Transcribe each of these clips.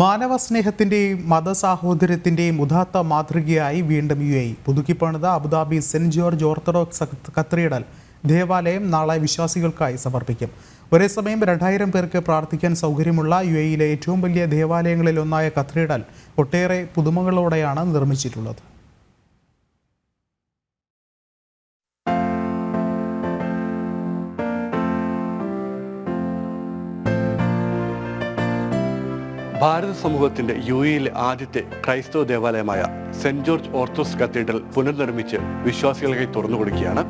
മാനവ സ്നേഹത്തിന്റെയും മതസാഹോദര്യത്തിന്റെയും ഉദാത്ത മാതൃകയായി വീണ്ടും U A പുതുക്കിപ്പണിത Abu Dhabi saint George Orthodox cathedral ദേവാലയം നാളെ വിശ്വാസികൾക്കായി സമർപ്പിക്കും. ഒരേ സമയം രണ്ടായിരം പേർക്ക് പ്രാർത്ഥിക്കാൻ സൗകര്യമുള്ള യു എയിലെ ഏറ്റവും വലിയ ദേവാലയങ്ങളിലൊന്നായ കത്രീഡൽ ഒട്ടേറെ പുതുമകളോടെയാണ് നിർമ്മിച്ചിട്ടുള്ളത്. ഭാരത സമൂഹത്തിന്റെ യു എയിലെ ആദ്യത്തെ ക്രൈസ്തവ ദേവാലയമായ സെന്റ് ജോർജ് ഓർത്തോസ് കത്തീഡ്രൽ പുനർനിർമ്മിച്ച് വിശ്വാസികളെ തുറന്നു കൊടുക്കുകയാണ്.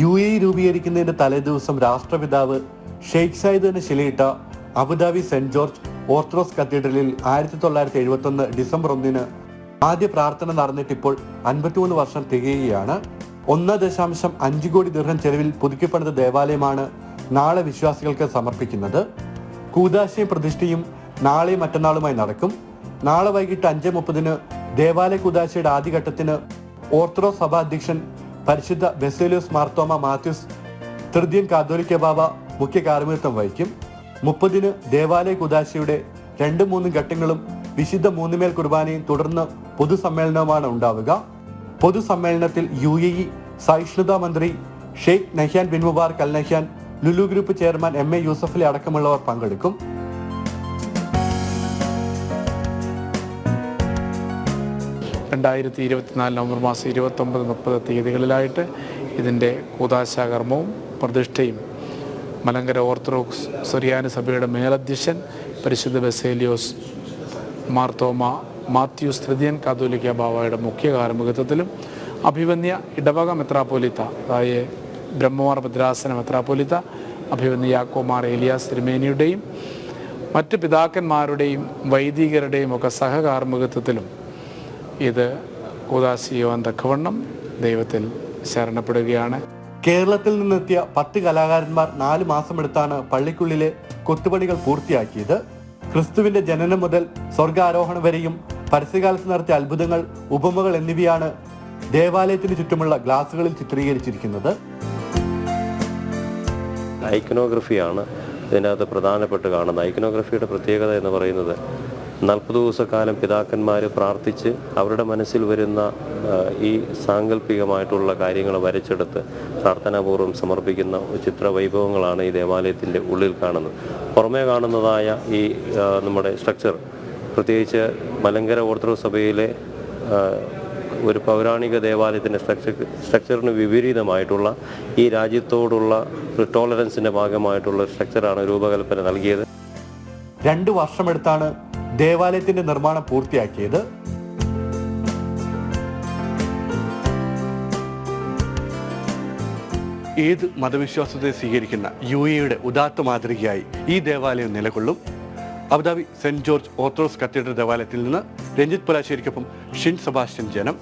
യു എ രൂപീകരിക്കുന്നതിന്റെ തലേദിവസം രാഷ്ട്രപിതാവ് ഷെയ്ഖ് സയ്യിദിന് ശിലയിട്ട Abu Dhabi saint George Orthodox കത്തീഡ്രലിൽ ആയിരത്തി തൊള്ളായിരത്തി എഴുപത്തി ഒന്ന് ഡിസംബർ ഒന്നിന് ആദ്യ പ്രാർത്ഥന നടന്നിട്ടിപ്പോൾ അൻപത്തിമൂന്ന് വർഷം തികയുകയാണ്. ഒന്ന് ദശാംശം അഞ്ച് കോടി ദീർഘം ചെലവിൽ പുതുക്കിപ്പണിത ദേവാലയമാണ് നാളെ വിശ്വാസികൾക്ക് സമർപ്പിക്കുന്നത്. കൂതാശയും പ്രതിഷ്ഠയും നാളെ മറ്റന്നാളുമായി നടക്കും. നാളെ വൈകിട്ട് അഞ്ച് മുപ്പതിന് ദേവാലയ കൂതാശയുടെ ആദ്യഘട്ടത്തിന് ഓർത്തഡോക്സ് സഭാ അധ്യക്ഷൻ പരിശുദ്ധ ബെസേലിയോസ് മാർത്തോമ മാത്യൂസ് തൃതീയൻ കാതോലിക്ക ബാബ മുഖ്യ കാർമ്മികത്വം വഹിക്കും. മുപ്പതിന് ദേവാലയ കുദാശയുടെ രണ്ടും മൂന്നും ഘട്ടങ്ങളും വിശുദ്ധ മൂന്നുമേൽ കുർബാനയും തുടർന്ന് പൊതുസമ്മേളനവുമാണ് ഉണ്ടാവുക. പൊതുസമ്മേളനത്തിൽ യു എ ഇ സഹിഷ്ണുതാ മന്ത്രി Sheikh Nahyan bin Mubarak Al Nahyan Lulu group chairman M A Yusuffali അടക്കമുള്ളവർ പങ്കെടുക്കും. രണ്ടായിരത്തി ഇരുപത്തിനാല് നവംബർ മാസം ഇരുപത്തൊമ്പത് മുപ്പത് തീയതികളിലായിട്ട് ഇതിന്റെ കൂതാശാകർമ്മവും പ്രതിഷ്ഠയും മലങ്കര ഓർത്തഡോക്സ് സുറിയാനി സഭയുടെ മേലധ്യക്ഷൻ പരിശുദ്ധ ബസേലിയോസ് മാർത്തോമ മാത്യൂസ് തൃതീയൻ കാതോലിക്ക ബാവയുടെ മുഖ്യ കാർമ്മികത്വത്തിലും അഭിവന്യ ഇടവക മെത്രാപ്പോലിത്ത അതായത് ബ്രഹ്മമാർ ഭദ്രാസന മെത്രാപ്പോലിത്ത അഭിവന്യ യാക്കോമാർ ഏലിയാസ് തിരുമേനിയുടെയും മറ്റ് പിതാക്കന്മാരുടെയും വൈദികരുടെയും ഒക്കെ സഹകാർമ്മികത്വത്തിലും ഇത് കൂതാശിയുവാൻ തക്കവണ്ണം ദൈവത്തിൽ ശരണപ്പെടുകയാണ്. കേരളത്തിൽ നിന്നെത്തിയ പത്ത് കലാകാരന്മാർ നാല് മാസമെടുത്താണ് പള്ളിക്കുള്ളിലെ കൊത്തുപണികൾ പൂർത്തിയാക്കിയത്. ക്രിസ്തുവിന്റെ ജനനം മുതൽ സ്വർഗാരോഹണം വരെയും പരസ്യകാലത്ത് നടത്തിയ അത്ഭുതങ്ങൾ ഉപമകൾ എന്നിവയാണ് ദേവാലയത്തിന് ചുറ്റുമുള്ള ഗ്ലാസുകളിൽ ചിത്രീകരിച്ചിരിക്കുന്നത്. ഐക്കനോഗ്രഫിയാണ് ഇതിനകത്ത് പ്രധാനപ്പെട്ട് കാണുന്നത്. ഐക്കനോഗ്രഫിയുടെ പ്രത്യേകത എന്ന് പറയുന്നത് നാൽപ്പത് ദിവസക്കാലം പിതാക്കന്മാർ പ്രാർത്ഥിച്ച് അവരുടെ മനസ്സിൽ വരുന്ന ഈ സാങ്കല്പികമായിട്ടുള്ള കാര്യങ്ങൾ വരച്ചെടുത്ത് പ്രാർത്ഥനാപൂർവം സമർപ്പിക്കുന്ന ചിത്രവൈഭവങ്ങളാണ് ഈ ദേവാലയത്തിന്റെ ഉള്ളിൽ കാണുന്നത്. പുറമേ കാണുന്നതായ ഈ നമ്മുടെ സ്ട്രക്ചർ പ്രത്യേകിച്ച് മലങ്കര ഓർത്തഡോക്സ് സഭയിലെ ഒരു പൗരാണിക ദേവാലയത്തിന്റെ സ്ട്രക്ചർ സ്ട്രക്ചറിന് വിപരീതമായിട്ടുള്ള ഈ രാജ്യത്തോടുള്ള ടോളറൻസിന്റെ ഭാഗമായിട്ടുള്ള സ്ട്രക്ചറാണ് രൂപകൽപ്പന നൽകിയത്. രണ്ടു വർഷമെടുത്താണ് ദേവാലയത്തിന്റെ നിർമ്മാണം പൂർത്തിയാക്കിയത്. ഏത് മതവിശ്വാസത്തെ സ്വീകരിക്കുന്ന യു എയുടെ ഉദാത്ത മാതൃകയായി ഈ ദേവാലയം നിലകൊള്ളും. Abu Dhabi saint George Orthodox cathedral ദേവാലയത്തിൽ നിന്ന് രഞ്ജിത് പുലാശ്ശേരിക്കൊപ്പം ഷിൻ സെബാസ്റ്റ്യൻ ജനം.